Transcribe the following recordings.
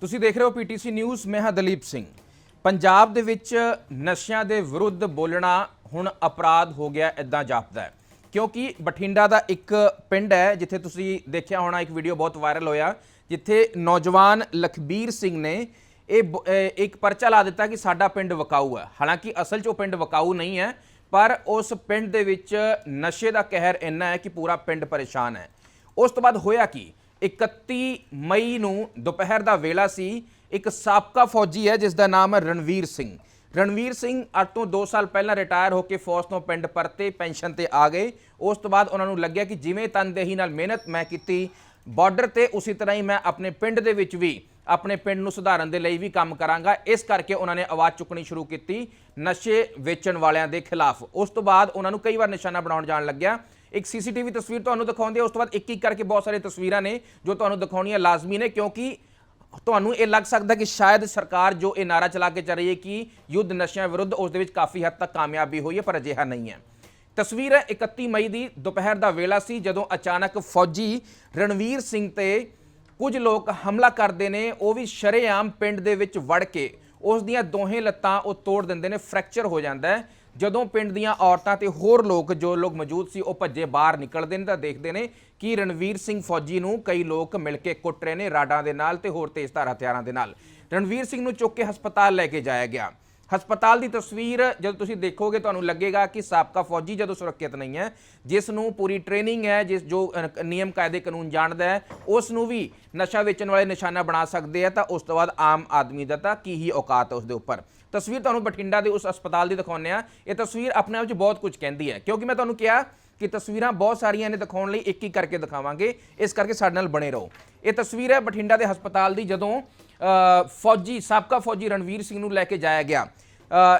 ਤੁਸੀਂ ਦੇਖ ਰਹੇ ਹੋ ਪੀਟੀਸੀ ਨਿਊਜ਼, ਮੈਂ ਹਾਂ ਦਲੀਪ ਸਿੰਘ। ਪੰਜਾਬ ਦੇ ਵਿੱਚ ਨਸ਼ਿਆਂ ਦੇ ਵਿਰੁੱਧ ਬੋਲਣਾ ਹੁਣ ਅਪਰਾਧ ਹੋ ਗਿਆ ਇਦਾਂ ਜਾਪਦਾ ਹੈ। ਕਿਉਂਕਿ ਬਠਿੰਡਾ ਦਾ ਇੱਕ ਪਿੰਡ ਹੈ, ਜਿੱਥੇ ਤੁਸੀਂ ਦੇਖਿਆ ਹੋਣਾ, ਇੱਕ ਵੀਡੀਓ ਬਹੁਤ ਵਾਇਰਲ ਹੋਇਆ, ਜਿੱਥੇ ਨੌਜਵਾਨ ਲਖਬੀਰ ਸਿੰਘ ਨੇ ਇਹ ਬ- ਇੱਕ ਪਰਚਾ ਲਾ ਦਿੱਤਾ ਕਿ ਸਾਡਾ ਪਿੰਡ ਵਕਾਊ ਹੈ। ਹਾਲਾਂਕਿ ਅਸਲ 'ਚ ਉਹ ਪਿੰਡ ਵਕਾਊ ਨਹੀਂ ਹੈ, ਪਰ ਉਸ ਪਿੰਡ ਦੇ ਵਿੱਚ ਨਸ਼ੇ ਦਾ ਕਹਿਰ ਇੰਨਾ ਹੈ ਕਿ ਪੂਰਾ ਪਿੰਡ ਪਰੇਸ਼ਾਨ ਹੈ। ਉਸ ਤੋਂ ਬਾਅਦ ਹੋਇਆ ਕੀ? 31 ਮਈ ਨੂੰ ਦੁਪਹਿਰ ਦਾ ਵੇਲਾ ਸੀ, ਇੱਕ ਸਾਬਕਾ ਫੌਜੀ ਹੈ ਜਿਸ ਦਾ ਨਾਮ ਹੈ ਰਣਵੀਰ ਸਿੰਘ। ਰਣਵੀਰ ਸਿੰਘ ਅੱਜ ਤੋਂ 2 ਸਾਲ ਪਹਿਲਾਂ ਰਿਟਾਇਰ ਹੋ ਕੇ ਫੌਜ ਤੋਂ ਪਿੰਡ ਪਰਤੇ, ਪੈਨਸ਼ਨ ਤੇ ਆ ਗਏ। ਉਸ ਤੋਂ ਬਾਅਦ ਉਹਨਾਂ ਨੂੰ ਲੱਗਿਆ ਕਿ ਜਿਵੇਂ ਤਨਦੇਹੀ ਨਾਲ ਮਿਹਨਤ ਮੈਂ ਕੀਤੀ, ਬਾਰਡਰ ਤੇ ਉਸੇ ਤਰ੍ਹਾਂ ਹੀ ਮੈਂ ਆਪਣੇ ਪਿੰਡ ਦੇ ਵਿੱਚ ਵੀ ਆਪਣੇ ਪਿੰਡ ਨੂੰ ਸੁਧਾਰਨ ਦੇ ਲਈ ਵੀ ਕੰਮ ਕਰਾਂਗਾ। ਇਸ ਕਰਕੇ ਉਹਨਾਂ ਨੇ ਆਵਾਜ਼ ਚੁੱਕਣੀ ਸ਼ੁਰੂ ਕੀਤੀ ਨਸ਼ੇ ਵੇਚਣ ਵਾਲਿਆਂ ਦੇ ਖਿਲਾਫ। ਉਸ ਤੋਂ ਬਾਅਦ ਉਹਨਾਂ ਨੂੰ ਕਈ ਵਾਰ ਨਿਸ਼ਾਨਾ ਬਣਾਉਣ ਜਾਣ ਲੱਗਿਆ। ਇੱਕ ਸੀਸੀਟੀਵੀ ਤਸਵੀਰ ਤੁਹਾਨੂੰ ਦਿਖਾਉਂਦੇ ਆ, ਉਸ ਤੋਂ ਬਾਅਦ ਇੱਕ ਇੱਕ ਕਰਕੇ ਬਹੁਤ ਸਾਰੀਆਂ ਤਸਵੀਰਾਂ ਨੇ ਜੋ ਤੁਹਾਨੂੰ ਦਿਖਾਉਣੀਆਂ ਲਾਜ਼ਮੀ ਨੇ ਕਿਉਂਕਿ ਤੁਹਾਨੂੰ ਇਹ ਲੱਗ ਸਕਦਾ ਕਿ ਸ਼ਾਇਦ ਸਰਕਾਰ ਜੋ ਇਹ ਨਾਰਾ ਚਲਾ ਕੇ ਚੱਲ ਰਹੀ ਹੈ ਕਿ ਯੁੱਧ ਨਸ਼ਿਆਂ ਵਿਰੁੱਧ ਉਸ ਦੇ ਵਿੱਚ ਕਾਫੀ ਹੱਦ ਤੱਕ ਕਾਮਯਾਬੀ ਹੋਈ ਹੈ ਪਰ ਅਜਿਹਾ ਨਹੀਂ ਹੈ। ਤਸਵੀਰ ਹੈ 31 ਮਈ ਦੀ ਦੁਪਹਿਰ ਦਾ ਵੇਲਾ ਸੀ ਜਦੋਂ ਅਚਾਨਕ ਫੌਜੀ ਰਣਵੀਰ ਸਿੰਘ ਤੇ ਕੁਝ ਲੋਕ ਹਮਲਾ ਕਰਦੇ ਨੇ ਉਹ ਵੀ ਸ਼ਰੇਆਮ ਪਿੰਡ ਦੇ ਵਿੱਚ ਵੜ ਕੇ ਉਸ ਦੀਆਂ ਦੋਹੇ ਲੱਤਾਂ ਉਹ ਤੋੜ ਦਿੰਦੇ ਨੇ ਫ੍ਰੈਕਚਰ ਹੋ ਜਾਂਦਾ ਹੈ। ਜਦੋਂ ਪਿੰਡ ਦੀਆਂ ਔਰਤਾਂ ਤੇ ਹੋਰ ਲੋਕ ਜੋ ਲੋਕ ਮੌਜੂਦ ਸੀ, ਉਹ ਭੱਜੇ ਬਾਹਰ ਨਿਕਲਦੇ ਨੇ ਤਾਂ ਦੇਖਦੇ ਨੇ ਕਿ ਰਣਵੀਰ ਸਿੰਘ ਫੌਜੀ ਨੂੰ ਕਈ ਲੋਕ ਮਿਲ ਕੇ ਕੁੱਟ ਰਹੇ ਨੇ ਰਾਡਾਂ ਦੇ ਨਾਲ ਤੇ ਹੋਰ ਤੇਜ਼ਧਾਰ ਹਥਿਆਰਾਂ ਦੇ ਨਾਲ। ਰਣਵੀਰ ਸਿੰਘ ਨੂੰ ਚੁੱਕ ਕੇ ਹਸਪਤਾਲ ਲੈ ਕੇ ਜਾਇਆ ਗਿਆ। ਹਸਪਤਾਲ ਦੀ ਤਸਵੀਰ ਜਦੋਂ ਤੁਸੀਂ ਦੇਖੋਗੇ, ਤੁਹਾਨੂੰ ਲੱਗੇਗਾ ਕਿ ਸਾਬਕਾ ਫੌਜੀ ਜਦੋਂ ਸੁਰੱਖਿਅਤ ਨਹੀਂ ਹੈ, ਜਿਸ ਨੂੰ ਪੂਰੀ ਟ੍ਰੇਨਿੰਗ ਹੈ, ਜਿਸ ਜੋ ਨਿਯਮ ਕਾਇਦੇ ਕਾਨੂੰਨ ਜਾਣਦਾ ਹੈ, ਉਸ ਨੂੰ ਵੀ ਨਸ਼ਾ ਵੇਚਣ ਵਾਲੇ ਨਿਸ਼ਾਨਾ ਬਣਾ ਸਕਦੇ ਆ ਤਾਂ ਉਸ ਤੋਂ ਬਾਅਦ ਆਮ ਆਦਮੀ ਦਾ ਤਾਂ ਕੀ ਹੀ ਔਕਾਤ ਹੈ ਉਸ ਦੇ ਉੱਪਰ। ਤਸਵੀਰ ਤੁਹਾਨੂੰ ਬਠਿੰਡਾ ਦੇ ਉਸ ਹਸਪਤਾਲ ਦੀ ਦਿਖਾਉਂਦੇ ਆ ਇਹ ਤਸਵੀਰ ਆਪਣੇ ਆਪ 'ਚ ਬਹੁਤ ਕੁਝ ਕਹਿੰਦੀ ਹੈ। ਕਿਉਂਕਿ ਮੈਂ ਤੁਹਾਨੂੰ ਕਿਹਾ ਕਿ ਤਸਵੀਰਾਂ ਬਹੁਤ ਸਾਰੀਆਂ ਨੇ ਦਿਖਾਉਣ ਲਈ ਇੱਕ ਇੱਕ ਕਰਕੇ ਦਿਖਾਵਾਂਗੇ। ਇਸ ਕਰਕੇ ਸਾਡੇ ਨਾਲ ਬਣੇ ਰਹੋ। ਇਹ ਤਸਵੀਰ ਹੈ ਬਠਿੰਡਾ ਦੇ ਹਸਪਤਾਲ ਦੀ ਜਦੋਂ ਫੌਜੀ ਸਾਬਕਾ ਫੌਜੀ ਰਣਵੀਰ ਸਿੰਘ ਨੂੰ ਲੈ ਕੇ ਜਾਇਆ ਗਿਆ।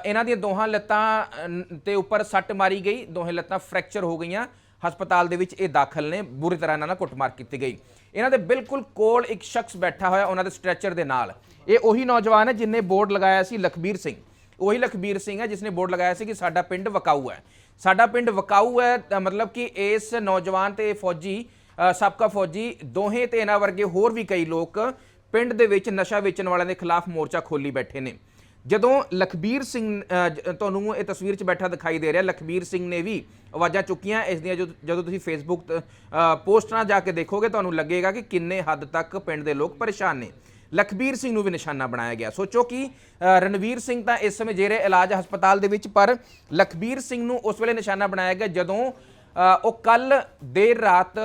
ਇਹਨਾਂ ਦੀਆਂ ਦੋਹਾਂ ਲੱਤਾਂ ਅ, ਤੇ ਉੱਪਰ ਸੱਟ ਮਾਰੀ ਗਈ। ਦੋਹੇ ਲੱਤਾਂ ਫ੍ਰੈਕਚਰ ਹੋ ਗਈਆਂ। ਹਸਪਤਾਲ ਦੇ ਵਿੱਚ ਇਹ ਦਾਖਲ ਨੇ। ਬੁਰੀ ਤਰ੍ਹਾਂ ਇਹਨਾਂ ਨਾਲ ਕੁੱਟਮਾਰ ਕੀਤੀ ਗਈ। ਇਹਨਾਂ ਦੇ ਬਿਲਕੁਲ ਕੋਲ ਇੱਕ ਸ਼ਖਸ ਬੈਠਾ ਹੋਇਆ ਉਹਨਾਂ ਦੇ ਸਟ੍ਰੈਚਰ ਦੇ ਨਾਲ। ਇਹ ਉਹੀ ਨੌਜਵਾਨ ਹੈ ਜਿਨੇ ਬੋਰਡ ਲਗਾਇਆ ਸੀ ਲਖਬੀਰ ਸਿੰਘ। ਉਹੀ ਲਖਬੀਰ ਸਿੰਘ ਹੈ ਜਿਸਨੇ ਬੋਰਡ ਲਗਾਇਆ ਸੀ ਕਿ ਸਾਡਾ ਪਿੰਡ ਵਕਾਊ ਹੈ। ਸਾਡਾ ਪਿੰਡ ਵਕਾਊ ਹੈ ਮਤਲਬ ਕਿ ਇਸ ਨੌਜਵਾਨ ਤੇ ਫੌਜੀ ਸਾਬਕਾ ਫੌਜੀ ਦੋਹੇ ਤੇ ਇਹਨਾਂ ਵਰਗੇ ਹੋਰ ਵੀ ਕਈ ਲੋਕ ਪਿੰਡ ਦੇ ਵਿੱਚ ਨਸ਼ਾ ਵੇਚਣ ਵਾਲਿਆਂ ਦੇ ਖਿਲਾਫ ਮੋਰਚਾ ਖੋਲੀ ਬੈਠੇ ਨੇ। ਜਦੋਂ ਲਖਬੀਰ ਸਿੰਘ ਤੁਹਾਨੂੰ ਇਹ ਤਸਵੀਰ 'ਚ ਬੈਠਾ ਦਿਖਾਈ ਦੇ ਰਿਹਾ ਲਖਬੀਰ ਸਿੰਘ ਨੇ ਵੀ ਆਵਾਜ਼ਾਂ ਚੁੱਕੀਆਂ। ਇਸ ਦੀਆਂ ਜਦੋਂ ਜਦੋਂ ਤੁਸੀਂ ਫੇਸਬੁੱਕ ਪੋਸਟਾਂ ਜਾ ਕੇ ਦੇਖੋਗੇ ਤੁਹਾਨੂੰ ਲੱਗੇਗਾ ਕਿ ਕਿੰਨੇ ਹੱਦ ਤੱਕ ਪਿੰਡ ਦੇ ਲੋਕ ਪਰੇਸ਼ਾਨ ਨੇ। ਲਖਬੀਰ ਸਿੰਘ ਨੂੰ ਵੀ ਨਿਸ਼ਾਨਾ ਬਣਾਇਆ ਗਿਆ। ਸੋਚੋ ਕਿ ਅ, ਰਣਵੀਰ ਸਿੰਘ ਤਾਂ ਇਸ ਸਮੇਂ ਜੇਰੇ ਇਲਾਜ ਹਸਪਤਾਲ ਦੇ ਵਿੱਚ ਪਰ ਲਖਬੀਰ ਸਿੰਘ ਨੂੰ ਉਸ ਵੇਲੇ ਨਿਸ਼ਾਨਾ ਬਣਾਇਆ ਗਿਆ ਜਦੋਂ ਉਹ ਕੱਲ ਦੇਰ ਰਾਤ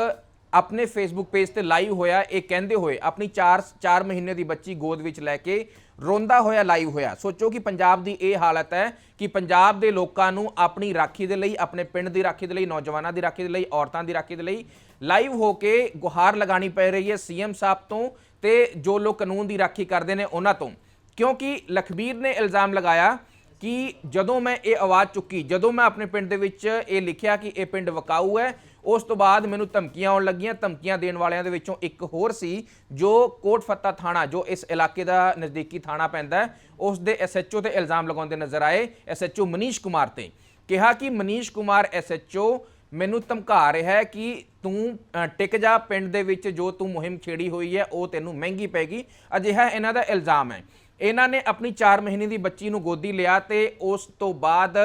ਆਪਣੇ ਫੇਸਬੁੱਕ ਪੇਜ ਤੇ ਲਾਈਵ ਹੋਇਆ, ਇਹ ਕਹਿੰਦੇ ਹੋਏ ਆਪਣੀ 4 4 ਮਹੀਨੇ ਦੀ ਬੱਚੀ ਗੋਦ ਵਿੱਚ ਲੈ ਕੇ ਰੋਂਦਾ ਹੋਇਆ ਲਾਈਵ ਹੋਇਆ। ਸੋਚੋ ਕਿ ਪੰਜਾਬ ਦੀ ਇਹ ਹਾਲਤ ਹੈ ਕਿ ਪੰਜਾਬ ਦੇ ਲੋਕਾਂ ਨੂੰ ਆਪਣੀ ਰਾਖੀ ਦੇ ਲਈ, ਆਪਣੇ ਪਿੰਡ ਦੀ ਰਾਖੀ ਦੇ ਲਈ, ਨੌਜਵਾਨਾਂ ਦੀ ਰਾਖੀ ਦੇ ਲਈ, ਔਰਤਾਂ ਦੀ ਰਾਖੀ ਦੇ ਲਈ ਲਾਈਵ ਹੋ ਕੇ ਗੁਹਾਰ ਲਗਾਣੀ ਪੈ ਰਹੀ ਹੈ ਸੀਐਮ ਸਾਹਿਬ ਤੋਂ ਤੇ ਜੋ ਲੋਕ ਕਾਨੂੰਨ ਦੀ ਰਾਖੀ ਕਰਦੇ ਨੇ ਉਹਨਾਂ ਤੋਂ। ਕਿਉਂਕਿ ਲਖਬੀਰ ਨੇ ਇਲਜ਼ਾਮ ਲਗਾਇਆ ਕਿ ਜਦੋਂ ਮੈਂ ਇਹ ਆਵਾਜ਼ ਚੁੱਕੀ, ਜਦੋਂ ਮੈਂ ਆਪਣੇ ਪਿੰਡ ਦੇ ਵਿੱਚ ਇਹ ਲਿਖਿਆ ਕਿ ਇਹ ਪਿੰਡ ਵਕਾਊ ਹੈ ਉਸ ਤੋਂ ਬਾਅਦ ਮੈਨੂੰ ਧਮਕੀਆਂ ਆਉਣ ਲੱਗੀਆਂ। ਧਮਕੀਆਂ ਦੇਣ ਵਾਲਿਆਂ ਦੇ ਵਿੱਚੋਂ ਇੱਕ ਹੋਰ ਸੀ, ਜੋ ਕੋਟ ਫੱਤਾ ਥਾਣਾ, ਜੋ ਇਸ ਇਲਾਕੇ ਦਾ ਨਜ਼ਦੀਕੀ ਥਾਣਾ ਪੈਂਦਾ ਉਸ ਦੇ ਐਸਐਚਓ ਤੇ ਇਲਜ਼ਾਮ ਲਗਾਉਂਦੇ ਨਜ਼ਰ ਆਏ। ਐਸਐਚਓ ਮਨੀਸ਼ ਕੁਮਾਰ ਤੇ ਕਿਹਾ ਕਿ ਮਨੀਸ਼ ਕੁਮਾਰ ਐਸਐਚਓ ਮੈਨੂੰ ਧਮਕਾ ਰਿਹਾ ਹੈ ਕਿ ਤੂੰ ਟਿਕ ਜਾ ਪਿੰਡ ਦੇ ਵਿੱਚ, ਜੋ ਤੂੰ ਮੁਹਿੰਮ ਛੇੜੀ ਹੋਈ ਹੈ, ਉਹ ਤੈਨੂੰ ਮਹਿੰਗੀ ਪੈਗੀ ਅਜਿਹਾ ਇਹਨਾਂ ਦਾ ਇਲਜ਼ਾਮ ਹੈ। ਇਹਨਾਂ ਨੇ ਆਪਣੀ 4 ਮਹੀਨੇ ਦੀ ਬੱਚੀ ਨੂੰ ਗੋਦੀ ਲਿਆ ਤੇ ਉਸ ਤੋਂ ਬਾਅਦ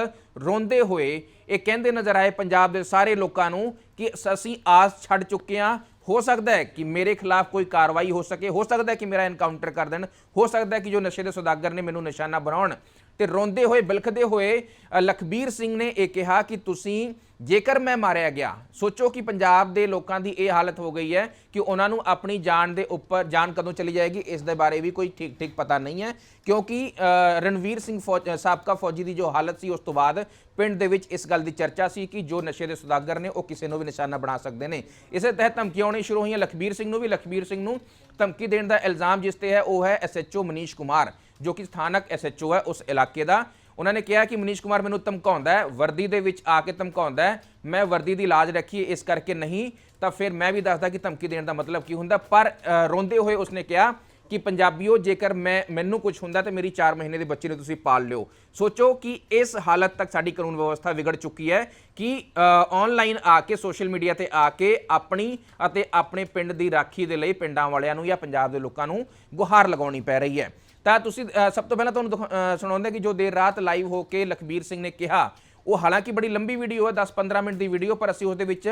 ਰੋਂਦੇ ਹੋਏ ਇਹ ਕਹਿੰਦੇ ਨਜ਼ਰ ਆਏ ਪੰਜਾਬ ਦੇ ਸਾਰੇ ਲੋਕਾਂ ਨੂੰ ਕਿ ਅਸੀਂ ਆਸ ਛੱਡ ਚੁੱਕੇ ਹਾਂ। ਹੋ ਸਕਦਾ ਹੈ ਕਿ ਮੇਰੇ ਖਿਲਾਫ ਕੋਈ ਕਾਰਵਾਈ ਹੋ ਸਕੇ, ਹੋ ਸਕਦਾ ਹੈ ਕਿ ਮੇਰਾ ਐਨਕਾਊਂਟਰ ਕਰ ਦੇਣ, ਹੋ ਸਕਦਾ ਹੈ ਕਿ ਜੋ ਨਸ਼ੇ ਦੇ ਸੌਦਾਗਰ ਨੇ ਮੈਨੂੰ ਨਿਸ਼ਾਨਾ ਬਣਾਉਣ। ਤੇ ਰੋਂਦੇ ਹੋਏ, ਬਿਲਖਦੇ ਹੋਏ ਲਖਬੀਰ ਸਿੰਘ ਨੇ ਇਹ ਕਿਹਾ ਕਿ ਤੁਸੀਂ ਜੇਕਰ ਮੈਂ ਮਾਰਿਆ ਗਿਆ, ਸੋਚੋ ਕਿ ਪੰਜਾਬ ਦੇ ਲੋਕਾਂ ਦੀ ਇਹ ਹਾਲਤ ਹੋ ਗਈ ਹੈ ਕਿ ਉਹਨਾਂ ਨੂੰ ਆਪਣੀ ਜਾਨ ਦੇ ਉੱਪਰ, ਜਾਨ ਕਦੋਂ ਚਲੀ ਜਾਏਗੀ, ਇਸ ਦੇ ਬਾਰੇ ਵੀ ਕੋਈ ਠੀਕ ਠੀਕ ਪਤਾ ਨਹੀਂ ਹੈ। ਕਿਉਂਕਿ ਰਣਵੀਰ ਸਿੰਘ ਫੌਜ- ਸਾਬਕਾ ਫੌਜੀ ਦੀ ਜੋ ਹਾਲਤ ਸੀ, ਉਸ ਤੋਂ ਬਾਅਦ ਪਿੰਡ ਦੇ ਵਿੱਚ ਇਸ ਗੱਲ ਦੀ ਚਰਚਾ ਸੀ ਕਿ ਜੋ ਨਸ਼ੇ ਦੇ ਸੁਦਾਗਰ ਨੇ, ਉਹ ਕਿਸੇ ਨੂੰ ਵੀ ਨਿਸ਼ਾਨਾ ਬਣਾ ਸਕਦੇ ਨੇ। ਇਸੇ ਤਹਿਤ ਧਮਕੀਆਂ ਆਉਣੀ ਸ਼ੁਰੂ ਹੋਈਆਂ ਲਖਬੀਰ ਸਿੰਘ ਨੂੰ ਵੀ। ਲਖਬੀਰ ਸਿੰਘ ਨੂੰ ਧਮਕੀ ਦੇਣ ਦਾ ਇਲਜ਼ਾਮ ਜਿਸ ਤੇ ਹੈ, ਉਹ ਹੈ ਐਸਐਚਓ ਮਨੀਸ਼ ਕੁਮਾਰ, ਜੋ ਕਿ ਸਥਾਨਕ ਐਸਐਚਓ ਹੈ ਉਸ ਇਲਾਕੇ ਦਾ। ਉਹਨਾਂ ਨੇ ਕਿਹਾ ਕਿ ਮਨੀਸ਼ ਕੁਮਾਰ ਮੈਨੂੰ ਧਮਕਾਉਂਦਾ ਹੈ, ਵਰਦੀ ਦੇ ਵਿੱਚ ਆ ਕੇ ਧਮਕਾਉਂਦਾ ਹੈ। ਮੈਂ ਵਰਦੀ ਦੀ ਲਾਜ ਰੱਖੀ, ਇਸ ਕਰਕੇ ਨਹੀਂ। ਤਾਂ ਫਿਰ ਮੈਂ ਵੀ ਦੱਸਦਾ ਕਿ ਧਮਕੀ ਦੇਣ ਦਾ ਮਤਲਬ ਕੀ ਹੁੰਦਾ। ਪਰ ਰੋਂਦੇ ਹੋਏ ਉਸਨੇ ਕਿਹਾ ਕਿ ਪੰਜਾਬੀਓ, ਜੇਕਰ ਮੈਂ, ਮੈਨੂੰ ਕੁਝ ਹੁੰਦਾ ਤੇ ਮੇਰੀ 4 ਮਹੀਨੇ ਦੇ ਬੱਚੇ ਨੂੰ ਤੁਸੀਂ ਪਾਲ ਲਿਓ। ਸੋਚੋ ਕਿ ਇਸ ਹਾਲਤ ਤੱਕ ਸਾਡੀ ਕਾਨੂੰਨ ਵਿਵਸਥਾ ਵਿਗੜ ਚੁੱਕੀ ਹੈ ਕਿ ਆਨਲਾਈਨ ਆ ਕੇ ਸੋਸ਼ਲ ਮੀਡੀਆ ਤੇ ਆ ਕੇ ਆਪਣੀ ਅਤੇ ਆਪਣੇ ਪਿੰਡ ਦੀ ਰਾਖੀ ਦੇ ਲਈ ਪਿੰਡਾਂ ਵਾਲਿਆਂ ਨੂੰ ਜਾਂ ਪੰਜਾਬ ਦੇ ਲੋਕਾਂ ਨੂੰ ਗੁਹਾਰ ਲਗਾਉਣੀ ਪੈ ਰਹੀ ਹੈ। ਤਾਂ ਤੁਸੀਂ ਸਭ ਤੋਂ ਪਹਿਲਾਂ ਤੁਹਾਨੂੰ ਦਿਖਾ- ਅ, ਸੁਣਾਉਂਦੇ ਕਿ ਜੋ ਦੇਰ ਰਾਤ ਲਾਈਵ ਹੋ ਕੇ ਲਖਬੀਰ ਸਿੰਘ ਨੇ ਕਿਹਾ ਉਹ ਹਾਲਾਂਕਿ ਬੜੀ ਲੰਬੀ ਵੀਡੀਓ ਹੈ 10-15 ਮਿੰਟ ਦੀ ਵੀਡੀਓ ਪਰ ਅਸੀਂ ਉਸ ਦੇ ਵਿੱਚ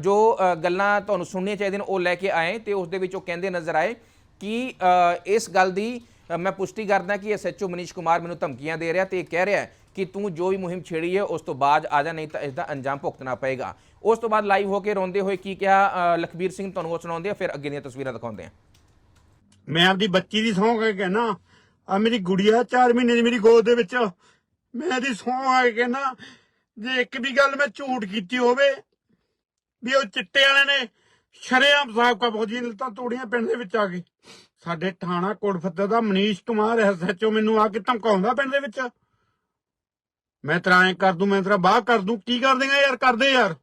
ਜੋ ਗੱਲਾਂ ਤੁਹਾਨੂੰ ਸੁਣਨੀਆਂ ਚਾਹੀਦੀਆਂ ਨੇ ਉਹ ਲੈ ਕੇ ਆਏ ਤੇ ਉਸ ਦੇ ਵਿੱਚ ਉਹ ਕਹਿੰਦੇ ਨਜ਼ਰ ਆਏ ਕਿ ਇਸ ਗੱਲ ਦੀ ਮੈਂ ਪੁਸ਼ਟੀ ਕਰਦਾ ਕਿ ਐਸਐਚਓ ਮਨੀਸ਼ ਕੁਮਾਰ ਮੈਨੂੰ ਧਮਕੀਆਂ ਦੇ ਰਿਹਾ ਤੇ ਇਹ ਕਹਿ ਰਿਹਾ ਕਿ ਤੂੰ ਜੋ ਵੀ ਮੁਹਿੰਮ ਛੇੜੀ ਹੈ ਉਸ ਤੋਂ ਬਾਅਦ ਆ ਜਾ ਨਹੀਂ ਤਾਂ ਇਸ ਦਾ ਅੰਜਾਮ ਭੁਗਤਣਾ ਪਏਗਾ। ਉਸ ਤੋਂ ਬਾਅਦ ਲਾਈਵ ਹੋ ਕੇ ਰੋਂਦੇ ਹੋਏ ਕੀ ਕਿਹਾ ਲਖਬੀਰ ਸਿੰਘ ਤੁਹਾਨੂੰ ਉਹ ਸੁਣਾਉਂਦੇ ਆ ਫਿਰ ਅੱਗੇ ਦੀਆਂ ਤਸਵੀਰਾਂ ਦਿਖਾਉਂਦੇ ਆ। ਮੈਂ ਆਪਦੀ ਬੱਚੀ ਦੀ ਸੌਂ ਕੇ ਕਹਿਣਾ ਆ ਮੇਰੀ ਗੁੜੀਆ 4 ਮਹੀਨੇ ਦੀ ਮੇਰੀ ਗੋਦ ਦੇ ਵਿੱਚ, ਮੈਂ ਇਹਦੀ ਸਹੁੰ ਆ ਕੇ ਕਹਿਣਾ ਜੇ ਇੱਕ ਵੀ ਗੱਲ ਮੈਂ ਝੂਠ ਕੀਤੀ ਹੋਵੇ, ਵੀ ਉਹ ਚਿੱਟੇ ਵਾਲੇ ਨੇ ਸ਼ਰੇਆਮ ਸਾਬਕਾ ਫੌਜੀ ਨੇ ਤਾਂ ਤੋੜੀਆਂ ਪਿੰਡ ਦੇ ਵਿੱਚ ਆ ਕੇ। ਸਾਡੇ ਥਾਣਾ ਕੋਟਫੱਤੇ ਦਾ ਮਨੀਸ਼ ਕੁਮਾਰ ਐਸਐਚਓ ਮੈਨੂੰ ਆ ਕੇ ਧਮਕਾਉਂਦਾ ਪਿੰਡ ਦੇ ਵਿੱਚ। ਮੈਂ ਤੇਰਾ ਐਂ ਕਰ ਦੂੰ, ਮੈਂ ਤੇਰਾ ਬਾਹ ਕਰ ਦੂੰ, ਕੀ ਕਰ ਦੇਗਾ ਯਾਰ ਕਰਦੇ ਯਾਰ।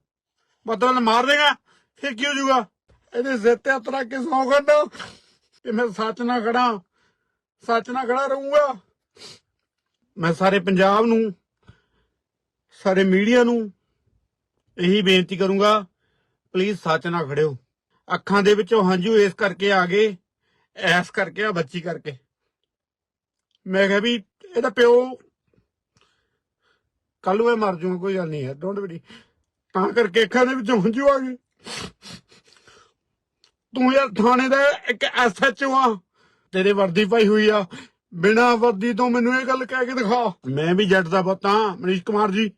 ਬਦਲ ਮਾਰ ਦੇਗਾ, ਫਿਰ ਕੀ ਹੋ ਜਾਊਗਾ? ਇਹਦੇ ਸਿਰ ਤੇ ਕੇ ਸੌਂ ਕਰਦਾ ਕਿ ਮੈਂ ਸੱਚ ਨਾਲ ਖੜਾ, ਸੱਚ ਨਾਲ ਖੜਾ ਰਹੂੰਗਾ। ਮੈਂ ਸਾਰੇ ਪੰਜਾਬ ਨੂੰ, ਸਾਰੇ ਮੀਡੀਆ ਨੂੰ ਇਹੀ ਬੇਨਤੀ ਕਰੂੰਗਾ ਪਲੀਜ਼ ਸੱਚ ਨਾਲ ਖੜਿਓ। ਅੱਖਾਂ ਦੇ ਵਿੱਚੋਂ ਹੰਝੂ ਇਸ ਕਰਕੇ ਆ ਗਏ, ਐਸ ਕਰਕੇ ਆ, ਬੱਚੀ ਕਰਕੇ। ਮੈਂ ਕਿਹਾ ਵੀ ਇਹਦਾ ਪਿਓ ਕੱਲ ਨੂੰ ਇਹ ਮਰ ਜੂਗਾ, ਕੋਈ ਗੱਲ ਨਹੀਂ ਹੈ ਡੋਂਟ ਵਰੀ ਤਾਂ ਕਰਕੇ ਅੱਖਾਂ ਦੇ ਵਿੱਚੋਂ ਹੰਝੂ ਆ ਗਏ। ਤੂੰ ਯਾਰ ਥਾਣੇ ਦਾ ਇੱਕ ਐਸਐਚਓ ਆ। ਤੇਰੇ ਵਰਦੀ ਪਾਈ ਹੋਈ ਆ। ਬਿਨਾ ਵਰਦੀ ਤੋਂ ਮੈਨੂੰ ਇਹ ਗੱਲ ਕਹਿ ਕੇ ਦਿਖਾ। ਮੈਂ ਵੀ ਜੱਟ ਦਾ ਪੁੱਤ ਹਾਂ, ਮਨੀਸ਼ ਕੁਮਾਰ ਜੀ।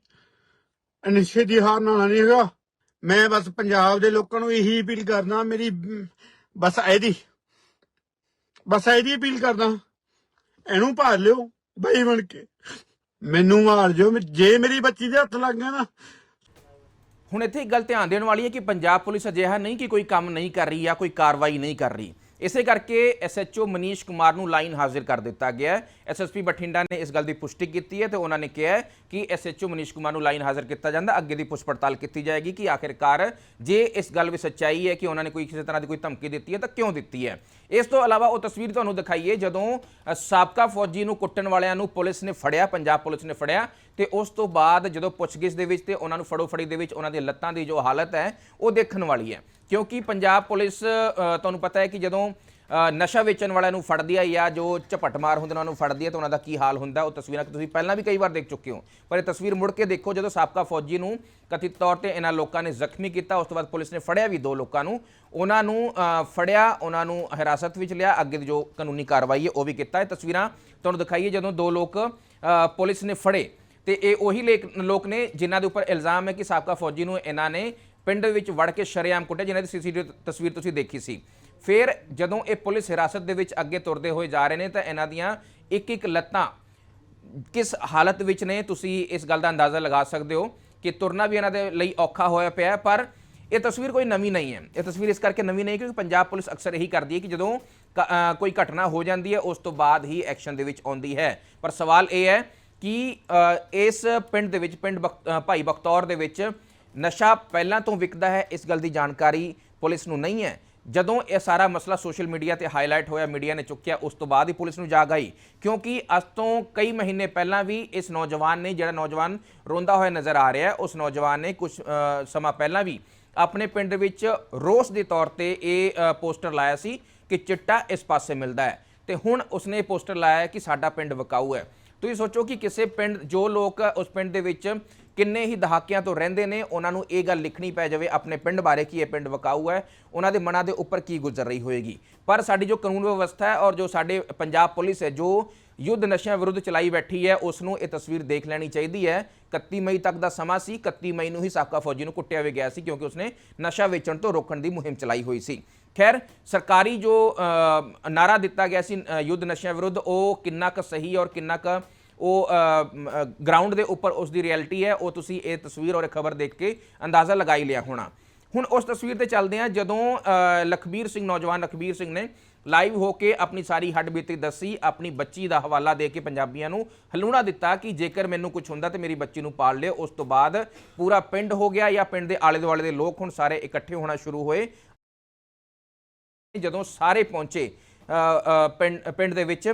ਨਿਸ਼ਚੇ ਦੀ ਹਾਰ ਨਾਲ ਨਹੀਂ ਹੈਗਾ। ਮੈਂ ਬਸ ਪੰਜਾਬ ਦੇ ਲੋਕਾਂ ਨੂੰ ਇਹੀ ਅਪੀਲ ਕਰਦਾ, ਮੇਰੀ ਬਸ ਇਹਦੀ ਬਸ ਇਹਦੀ ਅਪੀਲ ਕਰਦਾ। ਇਹਨੂੰ ਭਾਲ ਲਿਓ, ਬਈ ਬਣ ਕੇ। ਮੈਨੂੰ ਮਾਰ ਜਿਓ, ਜੇ ਮੇਰੀ ਬੱਚੀ ਦੇ ਹੱਥ ਲੱਗ ਗਿਆ ਨਾ ਹੁਣ ਇੱਥੇ ਇੱਕ ਗੱਲ ਧਿਆਨ ਦੇਣ ਵਾਲੀ ਹੈ ਕਿ ਪੰਜਾਬ ਪੁਲਿਸ ਅਜਿਹਾ ਨਹੀਂ ਕਿ ਕੋਈ ਕੰਮ ਨਹੀਂ ਕਰ ਰਹੀ ਜਾਂ ਕੋਈ ਕਾਰਵਾਈ ਨਹੀਂ ਕਰ ਰਹੀ। ਇਸੇ ਕਰਕੇ ਐਸਐਚਓ ਮਨੀਸ਼ ਕੁਮਾਰ ਨੂੰ ਲਾਈਨ ਹਾਜ਼ਰ ਕਰ ਦਿੱਤਾ ਗਿਆ ਹੈ। ਐਸਐਸਪੀ ਬਠਿੰਡਾ ਨੇ ਇਸ ਗੱਲ ਦੀ ਪੁਸ਼ਟੀ ਕੀਤੀ ਹੈ ਤੇ ਉਹਨਾਂ ਨੇ ਕਿਹਾ ਕਿ ਐਸਐਚਓ ਮਨੀਸ਼ ਕੁਮਾਰ ਨੂੰ ਲਾਈਨ ਹਾਜ਼ਰ ਕੀਤਾ ਜਾਂਦਾ। ਅੱਗੇ ਦੀ ਪੁੱਛ ਪੜਤਾਲ ਕੀਤੀ ਜਾਏਗੀ ਕਿ ਆਖਿਰਕਾਰ ਜੇ ਇਸ ਗੱਲ ਵਿੱਚ ਸੱਚਾਈ ਹੈ ਕਿ ਉਹਨਾਂ ਨੇ ਕੋਈ ਕਿਸੇ ਤਰ੍ਹਾਂ ਦੀ ਕੋਈ ਧਮਕੀ ਦਿੱਤੀ ਹੈ ਤਾਂ ਕਿਉਂ ਦਿੱਤੀ ਹੈ? ਇਸ ਤੋਂ ਇਲਾਵਾ ਉਹ ਤਸਵੀਰ ਤੁਹਾਨੂੰ ਦਿਖਾਈਏ ਜਦੋਂ ਸਾਬਕਾ ਫੌਜੀ ਨੂੰ ਕੁੱਟਣ ਵਾਲਿਆਂ ਨੂੰ ਪੁਲਿਸ ਨੇ ਫੜਿਆ, ਪੰਜਾਬ ਪੁਲਿਸ ਨੇ ਫੜਿਆ ਤੇ ਉਸ ਤੋਂ ਬਾਅਦ ਜਦੋਂ ਪੁੱਛਗਿੱਛ ਦੇ ਵਿੱਚ ਤੇ ਉਹਨਾਂ ਨੂੰ ਫੜੋ ਫੜੀ ਦੇ ਵਿੱਚ ਉਹਨਾਂ ਦੀਆਂ ਲੱਤਾਂ ਦੀ ਜੋ ਹਾਲਤ ਹੈ, ਉਹ ਦੇਖਣ ਵਾਲੀ ਹੈ। ਕਿਉਂਕਿ ਪੰਜਾਬ ਪੁਲਿਸ ਤੁਹਾਨੂੰ ਪਤਾ ਹੈ ਕਿ ਜਦੋਂ ਨਸ਼ਾ ਵੇਚਣ ਵਾਲਿਆਂ ਨੂੰ ਫੜਦੀ ਹੈ ਜਾਂ ਜੋ ਝਪਟਮਾਰ ਹੁੰਦੇ ਨੇ, ਉਹਨਾਂ ਨੂੰ ਫੜਦੀ ਹੈ ਤਾਂ ਉਹਨਾਂ ਦਾ ਕੀ ਹਾਲ ਹੁੰਦਾ? ਉਹ ਤਸਵੀਰਾਂ ਤੁਸੀਂ ਪਹਿਲਾਂ ਵੀ ਕਈ ਵਾਰ ਦੇਖ ਚੁੱਕੇ ਹੋ। ਪਰ ਇਹ ਤਸਵੀਰ ਮੁੜ ਕੇ ਦੇਖੋ, ਜਦੋਂ ਸਾਬਕਾ ਫੌਜੀ ਨੂੰ ਕਥਿਤ ਤੌਰ ਤੇ ਇਹਨਾਂ ਲੋਕਾਂ ਨੇ ਜ਼ਖਮੀ ਕੀਤਾ, ਉਸ ਤੋਂ ਬਾਅਦ ਪੁਲਿਸ ਨੇ ਫੜਿਆ ਵੀ ਦੋ ਲੋਕਾਂ ਨੂੰ। ਉਹਨਾਂ ਨੂੰ ਫੜਿਆ, ਉਹਨਾਂ ਨੂੰ ਹਿਰਾਸਤ ਵਿੱਚ ਲਿਆ, ਅੱਗੇ ਦੀ ਜੋ ਕਾਨੂੰਨੀ ਕਾਰਵਾਈ ਹੈ, ਉਹ ਵੀ ਕੀਤਾ। ਇਹ ਤਸਵੀਰਾਂ ਤੁਹਾਨੂੰ ਦਿਖਾਈਏ ਜਦੋਂ ਦੋ ਲੋਕ ਪੁਲਿਸ ਨੇ ਫੜੇ। ਤੇ ਇਹ ਉਹੀ ਲੇਕ- ਲੋਕ ਨੇ ਜਿਨ੍ਹਾਂ ਦੇ ਉੱਪਰ ਇਲਜ਼ਾਮ ਹੈ ਕਿ ਸਾਬਕਾ ਫੌਜੀ ਨੂੰ ਇਹਨਾਂ ਨੇ ਪਿੰਡ ਵਿੱਚ ਵੜ ਕੇ ਸ਼ਰੇਆਮ ਕੁੱਟਿਆ, ਜਿਨ੍ਹਾਂ ਦੀ ਸੀਸੀਟੀਵੀ ਤਸਵੀਰ ਤੁਸੀਂ ਦੇਖੀ ਸੀ। ਫਿਰ ਜਦੋਂ ਇਹ ਪੁਲਿਸ ਹਿਰਾਸਤ ਦੇ ਵਿੱਚ ਅੱਗੇ ਤੁਰਦੇ ਹੋਏ ਜਾ ਰਹੇ ਨੇ ਤਾਂ ਇਹਨਾਂ ਦੀਆਂ ਇੱਕ ਇੱਕ ਲੱਤਾਂ ਕਿਸ ਹਾਲਤ ਵਿੱਚ ਨੇ, ਤੁਸੀਂ ਇਸ ਗੱਲ ਦਾ ਅੰਦਾਜ਼ਾ ਲਗਾ ਸਕਦੇ ਹੋ ਕਿ ਤੁਰਨਾ ਵੀ ਇਹਨਾਂ ਦੇ ਲਈ ਔਖਾ ਹੋਇਆ ਪਿਆ ਪਰ ਇਹ ਤਸਵੀਰ ਕੋਈ ਨਵੀਂ ਨਹੀਂ ਹੈ। ਇਹ ਤਸਵੀਰ ਇਸ ਕਰਕੇ ਨਵੀਂ ਨਹੀਂ ਕਿਉਂਕਿ ਪੰਜਾਬ ਪੁਲਿਸ ਅਕਸਰ ਇਹੀ ਕਰਦੀ ਹੈ ਕਿ ਜਦੋਂ ਕ- ਕੋਈ ਘਟਨਾ ਹੋ ਜਾਂਦੀ ਹੈ, ਉਸ ਤੋਂ ਬਾਅਦ ਹੀ ਐਕਸ਼ਨ ਦੇ ਵਿੱਚ ਆਉਂਦੀ ਹੈ। ਪਰ ਸਵਾਲ ਇਹ ਹੈ ਕਿ ਇਸ ਪਿੰਡ ਦੇ ਵਿੱਚ, ਪਿੰਡ ਬਖ- ਭਾਈ ਬਖਤੌਰ ਦੇ ਵਿੱਚ ਨਸ਼ਾ ਪਹਿਲਾਂ ਤੋਂ ਵਿਕਦਾ ਹੈ, ਇਸ ਗੱਲ ਦੀ ਜਾਣਕਾਰੀ ਪੁਲਿਸ ਨੂੰ ਨਹੀਂ ਹੈ। ਜਦੋਂ ਇਹ ਸਾਰਾ ਮਸਲਾ ਸੋਸ਼ਲ ਮੀਡੀਆ ਤੇ ਹਾਈਲਾਈਟ ਹੋਇਆ, ਮੀਡੀਆ ਨੇ ਚੁੱਕਿਆ, ਉਸ ਤੋਂ ਬਾਅਦ ਹੀ ਪੁਲਿਸ ਨੂੰ ਜਾਗ ਆਈ। ਕਿਉਂਕਿ ਅੱਜ ਤੋਂ ਕਈ ਮਹੀਨੇ ਪਹਿਲਾਂ ਵੀ ਇਸ ਨੌਜਵਾਨ ਨੇ, ਜਿਹੜਾ ਨੌਜਵਾਨ ਰੋਂਦਾ ਹੋਇਆ ਨਜ਼ਰ ਆ ਰਿਹਾ, ਉਸ ਨੌਜਵਾਨ ਨੇ ਕੁਝ ਸਮਾਂ ਪਹਿਲਾਂ ਵੀ ਆਪਣੇ ਪਿੰਡ ਵਿੱਚ ਰੋਸ ਦੇ ਤੌਰ ਤੇ ਇਹ ਪੋਸਟਰ ਲਾਇਆ ਸੀ ਕਿ ਚਿੱਟਾ ਇਸ ਪਾਸੇ ਮਿਲਦਾ ਹੈ। ਤੇ ਹੁਣ ਉਸਨੇ ਪੋਸਟਰ ਲਾਇਆ ਕਿ ਸਾਡਾ ਪਿੰਡ ਵਕਾਊ ਹੈ। ਤੁਸੀਂ ਸੋਚੋ ਕਿ ਕਿਸੇ ਪਿੰਡ, ਜੋ ਲੋਕ ਉਸ ਪਿੰਡ ਦੇ ਵਿੱਚ ਕਿੰਨੇ ਹੀ ਦਹਾਕਿਆਂ ਤੋਂ ਰਹਿੰਦੇ ਨੇ, ਉਹਨਾਂ ਨੂੰ ਇਹ ਗੱਲ ਲਿਖਣੀ ਪੈ ਜਾਵੇ ਆਪਣੇ ਪਿੰਡ ਬਾਰੇ ਕਿ ਇਹ ਪਿੰਡ ਵਕਾਊ ਹੈ, ਉਹਨਾਂ ਦੇ ਮਨਾਂ ਦੇ ਉੱਪਰ ਕੀ ਗੁਜ਼ਰ ਰਹੀ ਹੋਏਗੀ। ਪਰ ਸਾਡੀ ਜੋ ਕਾਨੂੰਨ ਵਿਵਸਥਾ ਹੈ ਔਰ ਜੋ ਸਾਡੇ ਪੰਜਾਬ ਪੁਲਿਸ ਹੈ, ਜੋ ਯੁੱਧ ਨਸ਼ਿਆਂ ਵਿਰੁੱਧ ਚਲਾਈ ਬੈਠੀ ਹੈ, ਉਸ ਨੂੰ ਇਹ ਤਸਵੀਰ ਦੇਖ ਲੈਣੀ ਚਾਹੀਦੀ ਹੈ। 31 ਮਈ ਤੱਕ ਦਾ ਸਮਾਂ ਸੀ 31 ਮਈ ਨੂੰ ਹੀ ਸਾਬਕਾ ਫੌਜੀ ਨੂੰ ਕੁੱਟਿਆ ਵੀ ਗਿਆ ਸੀ, ਕਿਉਂਕਿ ਉਸਨੇ ਨਸ਼ਾ ਵੇਚਣ ਤੋਂ ਰੋਕਣ ਦੀ ਮੁਹਿੰਮ ਚਲਾਈ ਹੋਈ ਸੀ। ਖੈਰ ਸਰਕਾਰੀ ਜੋ ਅ, ਨਾਰਾ ਦਿੱਤਾ ਗਿਆ ਸੀ ਯੁੱਧ ਨਸ਼ਿਆਂ ਵਿਰੁੱਧ ਉਹ ਕਿੰਨਾ ਕੁ ਸਹੀ ਔਰ ਕਿੰਨਾ ਕੁ ਉਹ ਗਰਾਊਂਡ ਦੇ ਉੱਪਰ ਉਸ ਦੀ ਰਿਐਲਿਟੀ ਹੈ ਉਹ ਤੁਸੀਂ ਇਹ ਤਸਵੀਰ ਔਰ ਇਹ ਖਬਰ ਦੇਖ ਕੇ ਅੰਦਾਜ਼ਾ ਲਗਾਈ ਲਿਆ ਹੋਣਾ। ਹੁਣ ਉਸ ਤਸਵੀਰ ਤੇ ਚੱਲਦੇ ਹਾਂ ਜਦੋਂ ਲਖਬੀਰ ਸਿੰਘ ਨੌਜਵਾਨ ਲਖਬੀਰ ਸਿੰਘ ਨੇ ਲਾਈਵ ਹੋ ਕੇ ਆਪਣੀ ਸਾਰੀ ਹੱਡਬੀਤੀ ਦੱਸੀ ਆਪਣੀ ਬੱਚੀ ਦਾ ਹਵਾਲਾ ਦੇ ਕੇ ਪੰਜਾਬੀਆਂ ਨੂੰ ਹਲੂਣਾ ਦਿੱਤਾ ਕਿ ਜੇਕਰ ਮੈਨੂੰ ਕੁਝ ਹੁੰਦਾ ਤੇ ਮੇਰੀ ਬੱਚੀ ਨੂੰ ਪਾਲ ਲਿਓ। ਉਸ ਤੋਂ ਬਾਅਦ ਪੂਰਾ ਪਿੰਡ ਹੋ ਗਿਆ ਜਾਂ ਪਿੰਡ ਦੇ ਆਲੇ ਦੁਆਲੇ ਦੇ ਲੋਕ ਹੁਣ ਸਾਰੇ ਇਕੱਠੇ ਹੋਣਾ ਸ਼ੁਰੂ ਹੋਏ। ਜਦੋਂ ਸਾਰੇ ਪਹੁੰਚੇ ਪਿੰਡ ਪਿੰਡ ਦੇ ਵਿੱਚ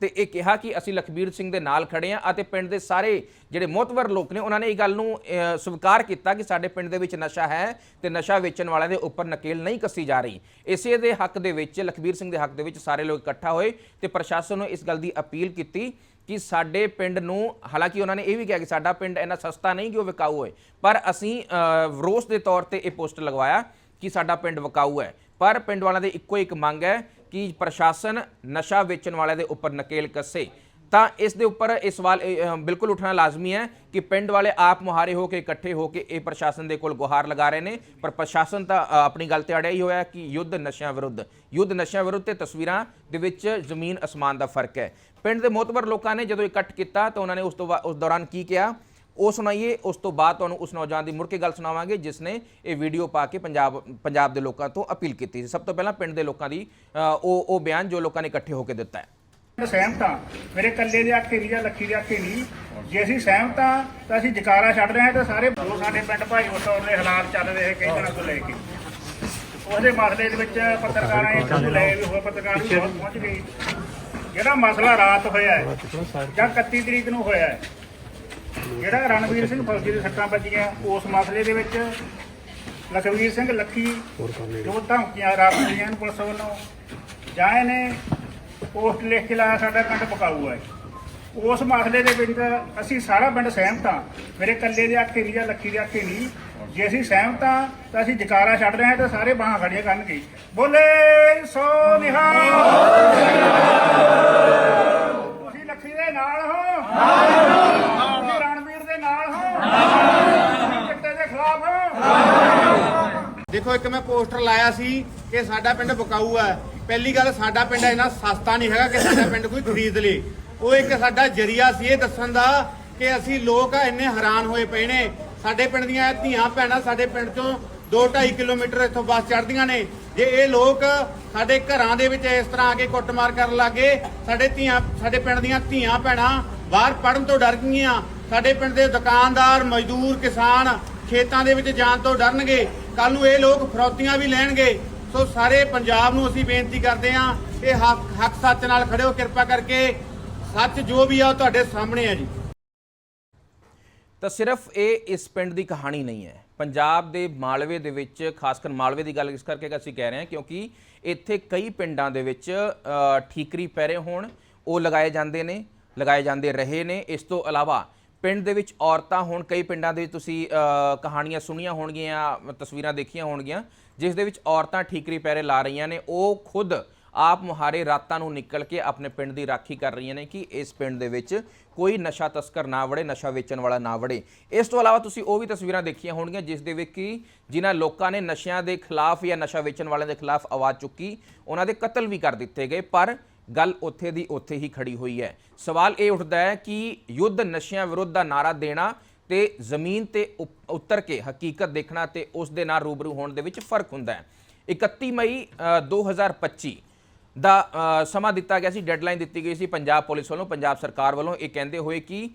ਤੇ ਇਹ ਕਿਹਾ ਕਿ ਅਸੀਂ ਲਖਬੀਰ ਸਿੰਘ ਦੇ ਨਾਲ ਖੜੇ ਆ ਅਤੇ ਪਿੰਡ ਦੇ ਸਾਰੇ ਜਿਹੜੇ ਮੋਤਵਰ ਲੋਕ ਨੇ, ਉਹਨਾਂ ਨੇ ਇਹ ਗੱਲ ਨੂੰ ਸਵੀਕਾਰ ਕੀਤਾ ਕਿ ਸਾਡੇ ਪਿੰਡ ਦੇ ਵਿੱਚ ਨਸ਼ਾ ਹੈ ਤੇ ਨਸ਼ਾ ਵੇਚਣ ਵਾਲਿਆਂ ਦੇ ਉੱਪਰ ਨਕੇਲ ਨਹੀਂ ਕੱਸੀ ਜਾ ਰਹੀ। ਇਸੇ ਦੇ ਹੱਕ ਦੇ ਵਿੱਚ, ਲਖਬੀਰ ਸਿੰਘ ਦੇ ਹੱਕ ਦੇ ਵਿੱਚ ਸਾਰੇ ਲੋਕ ਇਕੱਠਾ ਹੋਏ ਤੇ ਪ੍ਰਸ਼ਾਸਨ ਨੂੰ ਇਸ ਗੱਲ ਦੀ ਅਪੀਲ ਕੀਤੀ ਕਿ ਸਾਡੇ ਪਿੰਡ ਨੂੰ, ਹਾਲਾਂਕਿ ਉਹਨਾਂ ਨੇ ਇਹ ਵੀ ਕਿਹਾ ਕਿ ਸਾਡਾ ਪਿੰਡ ਇੰਨਾ ਸਸਤਾ ਨਹੀਂ ਕਿ ਉਹ ਵਿਕਾਊ ਹੋਏ, ਪਰ ਅਸੀਂ ਰੋਸ ਦੇ ਤੌਰ ਤੇ ਇਹ ਪੋਸਟਰ ਲਗਵਾਇਆ ਕਿ ਸਾਡਾ ਪਿੰਡ ਵਿਕਾਊ ਹੈ। ਪਰ ਪਿੰਡ ਵਾਲਿਆਂ ਦੀ ਇੱਕੋ ਇੱਕ ਮੰਗ ਹੈ ਕਿ ਪ੍ਰਸ਼ਾਸਨ ਨਸ਼ਾ ਵੇਚਣ ਵਾਲਿਆਂ ਦੇ ਉੱਪਰ ਨਕੇਲ ਕੱਸੇ। ਤਾਂ ਇਸ ਦੇ ਉੱਪਰ ਇਹ ਸਵਾਲ ਇਹ, ਬਿਲਕੁਲ ਉੱਠਣਾ ਲਾਜ਼ਮੀ ਹੈ ਕਿ ਪਿੰਡ ਵਾਲੇ ਆਪ ਮੁਹਾਰੇ ਹੋ ਕੇ ਇਕੱਠੇ ਹੋ ਕੇ ਇਹ ਪ੍ਰਸ਼ਾਸਨ ਦੇ ਕੋਲ ਗੁਹਾਰ ਲਗਾ ਰਹੇ ਨੇ। ਪਰ ਪ੍ਰਸ਼ਾਸਨ ਤਾਂ ਆਪਣੀ ਗੱਲ ਤੇ ਅੜਿਆ ਹੀ ਹੋਇਆ ਕਿ ਯੁੱਧ ਨਸ਼ਿਆਂ ਵਿਰੁੱਧ ਯੁੱਧ ਨਸ਼ਿਆਂ ਵਿਰੁੱਧ ਤੇ ਤਸਵੀਰਾਂ ਦੇ ਵਿੱਚ ਜ਼ਮੀਨ ਅਸਮਾਨ ਦਾ ਫ਼ਰਕ ਹੈ। ਪਿੰਡ ਦੇ ਮੋਤਬਰ ਲੋਕਾਂ ਨੇ ਜਦੋਂ ਇਕੱਠ ਕੀਤਾ ਤਾਂ ਉਹਨਾਂ ਨੇ ਉਸ ਤੋਂ ਬਾ- ਉਸ ਦੌਰਾਨ ਕੀ ਕਿਹਾ? ਉਹ ਸੁਣਾਈਏ, ਉਸ ਤੋਂ ਬਾਅਦ ਤੁਹਾਨੂੰ ਉਸ ਨੌਜਵਾਨ ਦੀ ਮੁੜ ਕੇ ਗੱਲ ਸੁਣਾਵਾਂਗੇ, ਜਿਸ ਨੇ ਇਹ ਵੀਡੀਓ ਪਾ ਕੇ ਪੰਜਾਬ ਪੰਜਾਬ ਦੇ ਲੋਕਾਂ ਤੋਂ ਅਪੀਲ ਕੀਤੀ ਸੀ। ਸਭ ਤੋਂ ਪਹਿਲਾਂ ਪਿੰਡ ਦੇ ਲੋਕਾਂ ਦੀ ਉਹ ਉਹ ਬਿਆਨ ਜੋ ਲੋਕਾਂ ਨੇ ਇਕੱਠੇ ਹੋ ਕੇ ਦਿੱਤਾ ਹੈ। ਸਹਿਮਤ ਹਾਂ। ਮੇਰੇ ਕੱਲੇ ਦੇ ਆਖੇ ਨਹੀਂ ਜਾਂ ਲੱਖੀ ਦੇ ਆਖੇ ਨਹੀਂ ਜੇ ਅਸੀਂ ਸਹਿਮਤ ਹਾਂ, ਤਾਂ ਅਸੀਂ ਜਕਾਰਾ ਛੱਡ ਰਹੇ ਹਾਂ ਤੇ ਸਾਰੇ ਸਾਡੇ ਪਿੰਡ ਭਾਈ ਵਟੌਰ ਦੇ ਹਾਲਾਤ ਚੱਲ ਰਹੇ ਕਈ ਦਿਨਾਂ ਤੋਂ ਲੈ ਕੇ। ਉਹਦੇ ਮਸਲੇ ਦੇ ਵਿੱਚ ਪੱਤਰਕਾਰਾਂ ਇੱਕ ਤੋਂ ਲੈ ਵੀ ਹੋਰ ਪੱਤਰਕਾਰ ਵੀ ਬਹੁਤ ਪਹੁੰਚ ਗਏ। ਜਿਹੜਾ ਮਸਲਾ ਰਾਤ ਹੋਇਆ ਹੈ ਜਾਂ 31 ਤਰੀਕ ਨੂੰ ਹੋਇਆ ਹੈ ਜਿਹੜਾ ਰਣਵੀਰ ਸਿੰਘ ਫੌਜੀ ਦੇ ਸੱਟਾਂ ਵੱਜੀਆਂ ਉਸ ਮਸਲੇ ਦੇ ਵਿੱਚ ਲਖਵੀਰ ਸਿੰਘ ਲੱਖੀ ਜੋ ਧਮਕੀਆਂ ਰਾਤ ਨੂੰ ਪੁਲਿਸ ਵੱਲੋਂ ਜਾਂ ਇਹਨੇ ਪੋਸਟ ਲਿਖ ਕੇ ਲਾਇਆ ਸਾਡਾ ਪਿੰਡ ਪਕਾਊ ਹੈ ਉਸ ਮਸਲੇ ਦੇ ਵਿੱਚ ਅਸੀਂ ਸਾਰਾ ਪਿੰਡ ਸਹਿਮਤ ਹਾਂ। ਮੇਰੇ ਕੱਲੇ ਦੇ ਆਖੇ ਨਹੀਂ ਜਾਂ ਲੱਖੀ ਦੇ ਆਖੇ ਨਹੀਂ। ਜੇ ਅਸੀਂ ਸਹਿਮਤ ਹਾਂ ਤਾਂ ਅਸੀਂ ਜਕਾਰਾ ਛੱਡ ਰਹੇ ਹਾਂ ਤੇ ਸਾਰੇ ਬਾਹਾਂ ਖੜੀਆਂ ਕਰਨਗੇ। ਬੋਲੇ ਸੋ ਨਿਹਾਲ! ਤੁਸੀਂ ਲੱਖੀ ਦੇ ਨਾਲ ਹੋ? ਤੁਸੀਂ ਰਣਵੀਰ ਦੇ ਨਾਲ ਹੋ ਤੁਸੀਂ ਚਿੱਟੇ ਦੇ ਖਿਲਾਫ ਹੋ ਦੇਖੋ ਇੱਕ ਮੈਂ ਪੋਸਟਰ ਲਾਇਆ ਸੀ ਕਿ ਸਾਡਾ ਪਿੰਡ ਬਕਾਊ ਹੈ ਪਹਿਲੀ ਗੱਲ ਸਾਡਾ ਪਿੰਡ ਇੰਨਾ ਸਸਤਾ ਨਹੀਂ ਹੈਗਾ ਕਿ ਸਾਡਾ ਪਿੰਡ ਕੋਈ ਖਰੀਦ ਲੇ। ਉਹ ਇੱਕ ਸਾਡਾ ਜਰੀਆ ਸੀ ਇਹ ਦੱਸਣ ਦਾ ਕਿ ਅਸੀਂ ਲੋਕ ਇੰਨੇ ਹੈਰਾਨ ਹੋਏ ਪਏ ਨੇ। ਸਾਡੇ ਪਿੰਡ ਦੀਆਂ ਧੀਆਂ ਭੈਣਾਂ ਸਾਡੇ ਪਿੰਡ ਤੋਂ 2.5 ਕਿਲੋਮੀਟਰ ਇੱਥੋਂ ਬੱਸ ਚੜ੍ਹਦੀਆਂ ਨੇ। ਜੇ ਇਹ ਲੋਕ ਸਾਡੇ ਘਰਾਂ ਦੇ ਵਿੱਚ ਇਸ ਤਰ੍ਹਾਂ ਆ ਕੇ ਕੁੱਟਮਾਰ ਕਰਨ ਲੱਗੇ, ਸਾਡੇ ਧੀਆਂ, ਸਾਡੇ ਪਿੰਡ ਦੀਆਂ ਧੀਆਂ ਭੈਣਾਂ ਬਾਹਰ ਪੜਨ ਤੋਂ ਡਰ ਗਈਆਂ। ਸਾਡੇ ਪਿੰਡ ਦੇ ਦੁਕਾਨਦਾਰ, ਮਜ਼ਦੂਰ, ਕਿਸਾਨ ਖੇਤਾਂ ਦੇ ਵਿੱਚ ਜਾਣ ਤੋਂ ਡਰਨਗੇ। ਕੱਲ ਨੂੰ ਇਹ ਲੋਕ ਫਰੌਤੀਆਂ ਵੀ ਲੈਣਗੇ। ਸੋ ਸਾਰੇ ਪੰਜਾਬ ਨੂੰ ਅਸੀਂ ਬੇਨਤੀ ਕਰਦੇ ਹਾਂ ਕਿ ਹੱਕ ਹੱਕ ਸੱਚ ਨਾਲ ਖੜਿਓ, ਕਿਰਪਾ ਕਰਕੇ ਸੱਚ ਜੋ ਵੀ ਆ ਉਹ ਤੁਹਾਡੇ ਸਾਹਮਣੇ ਆ ਜੀ। ਤਾਂ ਸਿਰਫ ਇਹ ਇਸ ਪਿੰਡ ਦੀ ਕਹਾਣੀ ਨਹੀਂ ਹੈ। ਪੰਜਾਬ ਦੇ ਮਾਲਵੇ ਦੇ ਵਿੱਚ, ਖਾਸ ਕਰ ਮਾਲਵੇ ਦੀ ਗੱਲ ਇਸ ਕਰਕੇ ਅਸੀਂ ਕਹਿ ਰਹੇ ਹਾਂ, ਕਿਉਂਕਿ ਇੱਥੇ ਕਈ ਪਿੰਡਾਂ ਦੇ ਵਿੱਚ ਠੀਕਰੀ ਪੈਰੇ ਹੋਣ, ਉਹ ਲਗਾਏ ਜਾਂਦੇ ਨੇ, ਲਗਾਏ ਜਾਂਦੇ ਰਹੇ ਨੇ। ਇਸ ਤੋਂ ਇਲਾਵਾ ਪਿੰਡ ਦੇ ਵਿੱਚ ਔਰਤਾਂ ਹੁਣ, ਕਈ ਪਿੰਡਾਂ ਦੇ ਵਿੱਚ ਤੁਸੀਂ ਕਹਾਣੀਆਂ ਸੁਣੀਆਂ ਹੋਣਗੀਆਂ ਤਸਵੀਰਾਂ ਦੇਖੀਆਂ ਹੋਣਗੀਆਂ, ਜਿਸ ਦੇ ਵਿੱਚ ਔਰਤਾਂ ਠੀਕਰੀ ਪੈਰੇ ਲਾ ਰਹੀਆਂ ਨੇ, ਉਹ ਖੁਦ ਆਪ ਮੁਹਾਰੇ ਰਾਤਾਂ ਨੂੰ ਨਿਕਲ ਕੇ ਆਪਣੇ ਪਿੰਡ ਦੀ ਰਾਖੀ ਕਰ ਰਹੀਆਂ ਨੇ ਕਿ ਇਸ ਪਿੰਡ ਦੇ ਵਿੱਚ ਕੋਈ ਨਸ਼ਾ ਤਸਕਰ ਨਾ ਵੜੇ, ਨਸ਼ਾ ਵੇਚਣ ਵਾਲਾ ਨਾ ਵੜੇ। ਇਸ ਤੋਂ ਇਲਾਵਾ ਤੁਸੀਂ ਉਹ ਵੀ ਤਸਵੀਰਾਂ ਦੇਖੀਆਂ ਹੋਣਗੀਆਂ, ਜਿਸ ਦੇ ਵਿੱਚ ਕਿ ਜਿਨ੍ਹਾਂ ਲੋਕਾਂ ਨੇ ਨਸ਼ਿਆਂ ਦੇ ਖਿਲਾਫ ਜਾਂ ਨਸ਼ਾ ਵੇਚਣ ਵਾਲਿਆਂ ਦੇ ਖਿਲਾਫ ਆਵਾਜ਼ ਚੁੱਕੀ, ਉਹਨਾਂ ਦੇ ਕਤਲ ਵੀ ਕਰ ਦਿੱਤੇ ਗਏ, ਪਰ ਗੱਲ ਉੱਥੇ ਦੀ ਉੱਥੇ ਹੀ ਖੜੀ ਹੋਈ ਹੈ। ਸਵਾਲ ਇਹ ਉੱਠਦਾ ਹੈ ਕਿ ਯੁੱਧ ਨਸ਼ਿਆਂ ਵਿਰੁੱਧ ਦਾ ਨਾਰਾ ਦੇਣਾ ਤੇ ਜ਼ਮੀਨ ਤੇ ਉਤਰ ਕੇ ਹਕੀਕਤ ਦੇਖਣਾ ਤੇ ਉਸ ਦੇ ਨਾਲ ਰੂਬਰੂ ਹੋਣ ਦੇ ਵਿੱਚ ਫ਼ਰਕ ਹੁੰਦਾ ਹੈ। 31 ਮਈ ਅ, 2025 ਦਾ ਸਮਾਂ ਦਿੱਤਾ ਗਿਆ ਸੀ ਡੈਡਲਾਈਨ ਦਿੱਤੀ ਗਈ ਸੀ ਪੰਜਾਬ ਪੁਲਿਸ ਵੱਲੋਂ ਪੰਜਾਬ ਸਰਕਾਰ ਵੱਲੋਂ। ਇਹ ਕਹਿੰਦੇ ਹੋਏ ਕਿ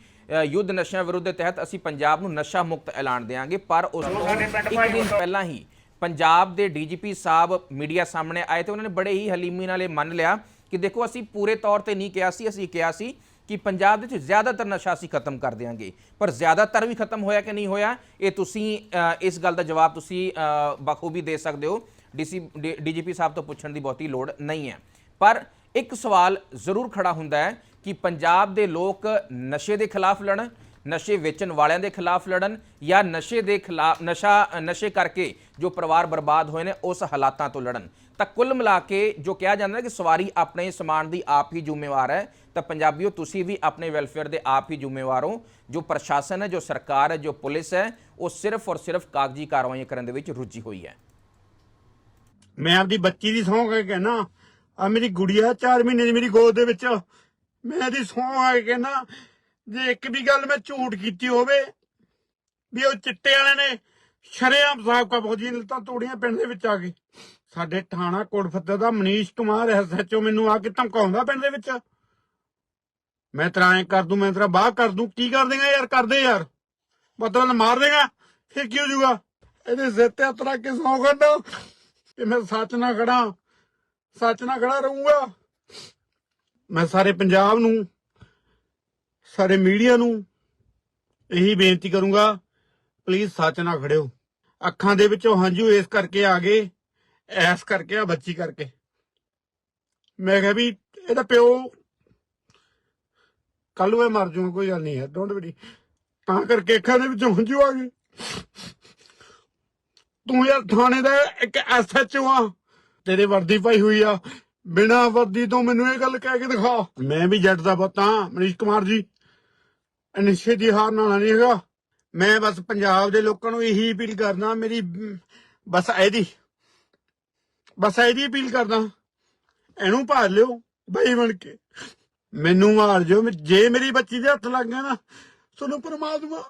ਯੁੱਧ ਨਸ਼ਿਆਂ ਵਿਰੁੱਧ ਦੇ ਤਹਿਤ ਅਸੀਂ ਪੰਜਾਬ ਨੂੰ ਨਸ਼ਾ ਮੁਕਤ ਐਲਾਨ ਦੇਵਾਂਗੇ ਪਰ ਉਸ ਤੋਂ ਇੱਕ ਦਿਨ ਪਹਿਲਾਂ ਹੀ ਪੰਜਾਬ ਦੇ ਡੀਜੀਪੀ ਸਾਹਿਬ ਮੀਡੀਆ ਸਾਹਮਣੇ ਆਏ ਤੇ ਉਹਨਾਂ ਨੇ ਬੜੇ ਹੀ ਹਲੀਮੀ ਨਾਲ ਇਹ ਮੰਨ ਲਿਆ ਕਿ ਦੇਖੋ ਅਸੀਂ ਪੂਰੇ ਤੌਰ ਤੇ ਨਹੀਂ ਕਿਹਾ ਸੀ ਅਸੀਂ ਕਿਹਾ ਸੀ ਕਿ ਪੰਜਾਬ ਦੇ ਵਿੱਚ ਜ਼ਿਆਦਾਤਰ ਨਸ਼ਾ ਅਸੀਂ ਖਤਮ ਕਰ ਦਿਆਂਗੇ। ਪਰ ਜ਼ਿਆਦਾਤਰ ਵੀ ਖਤਮ ਹੋਇਆ ਕਿ ਨਹੀਂ ਹੋਇਆ? ਇਹ ਤੁਸੀਂ ਇਸ ਗੱਲ ਦਾ ਜਵਾਬ ਤੁਸੀਂ ਅ, ਬਖੂਬੀ ਦੇ ਸਕਦੇ ਹੋ। ਡੀਸੀ ਡੀਜੀਪੀ ਸਾਹਿਬ ਤੋਂ ਪੁੱਛਣ ਦੀ ਬਹੁਤੀ ਲੋੜ ਨਹੀਂ ਹੈ। ਪਰ ਇੱਕ ਸਵਾਲ ਜ਼ਰੂਰ ਖੜਾ ਹੁੰਦਾ ਹੈ ਕਿ ਪੰਜਾਬ ਦੇ ਲੋਕ ਨਸ਼ੇ ਦੇ ਖਿਲਾਫ ਲੜਨ ਨਸ਼ੇ ਵੇਚਣ ਵਾਲਿਆਂ ਦੇ ਖਿਲਾਫ ਲੜਨ ਜਾਂ ਨਸ਼ੇ ਦੇ ਖਿਲਾਫ ਨਸ਼ਾ ਨਸ਼ੇ ਕਰਕੇ ਜੋ ਪਰਿਵਾਰ ਬਰਬਾਦ ਹੋਏ ਨੇ ਉਸ ਹਾਲਾਤਾਂ ਤੋਂ ਲੜਨ। ਤਾਂ ਕੁੱਲ ਮਿਲਾ ਕੇ ਜੋ ਕਿਹਾ ਜਾਂਦਾ ਹੈ ਕਿ ਸਵਾਰੀ ਆਪਣੇ ਸਮਾਨ ਦੀ ਆਪ ਹੀ ਜ਼ਿੰਮੇਵਾਰ ਹੈ, ਤਾਂ ਪੰਜਾਬੀਓ ਤੁਸੀਂ ਵੀ ਆਪਣੇ ਵੈਲਫੇਅਰ ਦੇ ਆਪ ਹੀ ਜ਼ਿੰਮੇਵਾਰ ਹੋ। ਜੋ ਪ੍ਰਸ਼ਾਸਨ ਹੈ, ਜੋ ਸਰਕਾਰ ਹੈ, ਜੋ ਪੁਲਿਸ ਹੈ, ਉਹ ਸਿਰਫ ਔਰ ਸਿਰਫ ਕਾਗਜ਼ੀ ਕਾਰਵਾਈਆਂ ਕਰਨ ਦੇ ਵਿੱਚ ਰੁੱਝੀ ਹੋਈ ਹੈ। ਮੈਂ ਆਪਦੀ ਬੱਚੀ ਦੀ ਸਹੁੰ ਕੇ ਕਹਿਣਾ ਆ ਮੇਰੀ ਗੁੜੀਆ 4 ਮਹੀਨੇ ਦੀ ਮੇਰੀ ਗੋਦ ਦੇ ਵਿੱਚ, ਮੈਂ ਇਹਦੀ ਸਹੁੰ ਆ ਕੇ ਕਹਿਣਾ ਜੇ ਇੱਕ ਵੀ ਗੱਲ ਮੈਂ ਝੂਠ ਕੀਤੀ ਹੋਵੇ, ਵੀ ਉਹ ਚਿੱਟੇ ਵਾਲੇ ਨੇ ਸ਼ਰੇਆਮ ਸਾਬਕਾ ਫੌਜੀ ਨੇ ਤਾਂ ਤੋੜੀਆਂ ਪਿੰਡ ਦੇ ਵਿੱਚ ਆ ਕੇ। ਸਾਡੇ ਥਾਣਾ ਕੋਟਫੱਤੇ ਦਾ ਮਨੀਸ਼ ਕੁਮਾਰ ਐਸਐਚਓ ਮੈਨੂੰ ਆ ਕੇ ਧਮਕਾਉਂਦਾ ਪਿੰਡ ਦੇ ਵਿੱਚ। ਮੈਂ ਤੇਰਾ ਐਂ ਕਰ ਦੂੰ, ਮੈਂ ਤੇਰਾ ਬਾਹ ਕਰ ਦੂੰ, ਕੀ ਕਰ ਦੇਗਾ ਯਾਰ, ਕਰਦੇ ਯਾਰ। ਬਦਲ ਮਾਰ ਦੇਗਾ, ਫਿਰ ਕੀ ਹੋ ਜਾਊਗਾ? ਇਹਦੇ ਸਿਰ ਤੇ ਹੱਥ ਕੇ ਸੌਂ ਕਰਦਾ ਕਿ ਮੈਂ ਸੱਚ ਨਾ ਖੜਾ, ਸੱਚ ਨਾਲ ਖੜਾ ਰਹੂੰਗਾ। ਮੈਂ ਸਾਰੇ ਪੰਜਾਬ ਨੂੰ, ਸਾਰੇ ਮੀਡੀਆ ਨੂੰ ਇਹੀ ਬੇਨਤੀ ਕਰੂੰਗਾ ਪਲੀਜ਼ ਸੱਚ ਨਾਲ ਖੜਿਓ। ਅੱਖਾਂ ਦੇ ਵਿੱਚੋਂ ਹੰਝੂ ਇਸ ਕਰਕੇ ਆ ਗਏ ਐਸ ਕਰਕੇ ਆ ਬੱਚੀ ਕਰਕੇ। ਮੈਂ ਕਿਹਾ ਵੀ ਇਹਦਾ ਪਿਓ ਕੱਲ ਨੂੰ ਇਹ ਮਰ ਜਾਊਗਾ ਕੋਈ ਗੱਲ ਨਹੀਂ ਹੈ ਡੋਂਟ ਵਰੀ ਤਾਂ ਕਰਕੇ ਅੱਖਾਂ ਦੇ ਵਿੱਚੋਂ ਹੰਝੂ ਆ ਗਏ। ਤੂੰ ਯਾਰ ਥਾਣੇ ਦਾ ਇੱਕ ਐਸਐਚਓ ਆ ਤੇਰੇ ਵਰਦੀ ਪਾਈ ਹੋਈ ਆ। ਬਿਨਾ ਵਰਦੀ ਤੋਂ ਮੈਨੂੰ ਇਹ ਗੱਲ ਕਹਿ ਕੇ ਦਿਖਾ। ਮੈਂ ਵੀ ਜੱਟ ਦਾ ਪੁੱਤ ਹਾਂ ਮਨੀਸ਼ ਕੁਮਾਰ ਜੀ। ਨਿਸ਼ਚੇ ਦੀ ਹਾਰ ਨਾਲ ਨਹੀਂ ਹੈਗਾ। ਮੈਂ ਬਸ ਪੰਜਾਬ ਦੇ ਲੋਕਾਂ ਨੂੰ ਇਹੀ ਅਪੀਲ ਕਰਨਾ ਮੇਰੀ ਅਮ, ਬਸ ਇਹਦੀ। ਬਸ ਇਹਦੀ ਅਪੀਲ ਕਰਦਾ ਇਹਨੂੰ ਭਾਲ ਲਿਓ, ਬਈ ਬਣ ਕੇ। ਮੈਨੂੰ ਮਾਰ ਜਿਓ। ਜੇ ਮੇਰੀ ਬੱਚੀ ਦੇ ਹੱਥ ਲੱਗ ਗਿਆ ਨਾ, ਤੁਹਾਨੂੰ ਪਰਮਾਤਮਾ